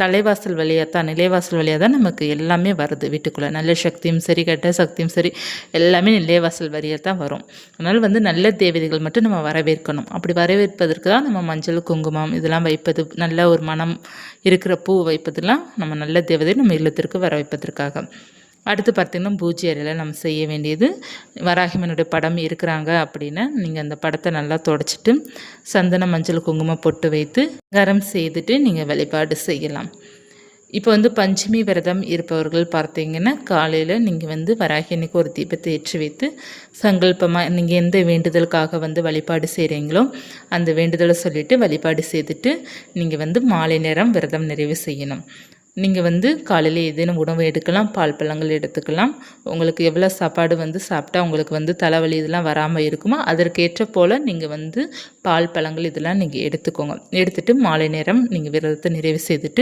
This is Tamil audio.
தலைவாசல் வழியாக தான் நிலைவாசல் வழியாக தான் நமக்கு எல்லாமே வருது. வீட்டுக்குள்ளே நல்ல சக்தியும் சரி கெட்ட சக்தியும் சரி எல்லாமே நிலைவாசல் வழியாக தான் வரும். அதனால் வந்து நல்ல தேவதைகள் மட்டும் நம்ம வரவேற்கணும். அப்படி வரவேற்பதற்கு தான் நம்ம மஞ்சள் குங்குமம் இதெல்லாம் வைப்பது நல்ல ஒரு மனம் இருக்கிற பூ வைப்பதெல்லாம் நம்ம நல்ல தேவதை நம்ம இல்லத்திற்கு வர வைப்பதற்காக அடுத்து பார்த்திங்கன்னா பூஜை அறையில் நம்ம செய்ய வேண்டியது வராகிமனுடைய படம் இருக்கிறாங்க அப்படின்னா. நீங்கள் அந்த படத்தை நல்லா தொடச்சிட்டு சந்தன மஞ்சள் குங்குமம் பொட்டு வைத்து கரம் செய்துட்டு நீங்கள் வழிபாடு செய்யலாம். இப்போ வந்து பஞ்சமி விரதம் இருப்பவர்கள் பார்த்தீங்கன்னா காலையில் நீங்கள் வந்து வராகி அன்னைக்கு ஒரு தீபத்தை ஏற்றி வைத்து சங்கல்பமாக நீங்கள் எந்த வேண்டுதலுக்காக வந்து வழிபாடு செய்கிறீங்களோ அந்த வேண்டுதலை சொல்லிவிட்டு வழிபாடு செய்துட்டு நீங்கள் வந்து மாலை நேரம் விரதம் நிறைவு செய்யணும். நீங்கள் வந்து காலையில் ஏதேனும் உணவு எடுக்கலாம் பால் பழங்கள் எடுத்துக்கலாம். உங்களுக்கு எவ்வளோ சாப்பாடு வந்து சாப்பிட்டா உங்களுக்கு வந்து தலைவலி இதெல்லாம் வராமல் இருக்குமோ அதற்கேற்ற போல் நீங்கள் வந்து பால் பழங்கள் இதெல்லாம் நீங்கள் எடுத்துக்கோங்க. எடுத்துகிட்டு மாலை நேரம் நீங்கள் விரதத்தை நிறைவு செய்துட்டு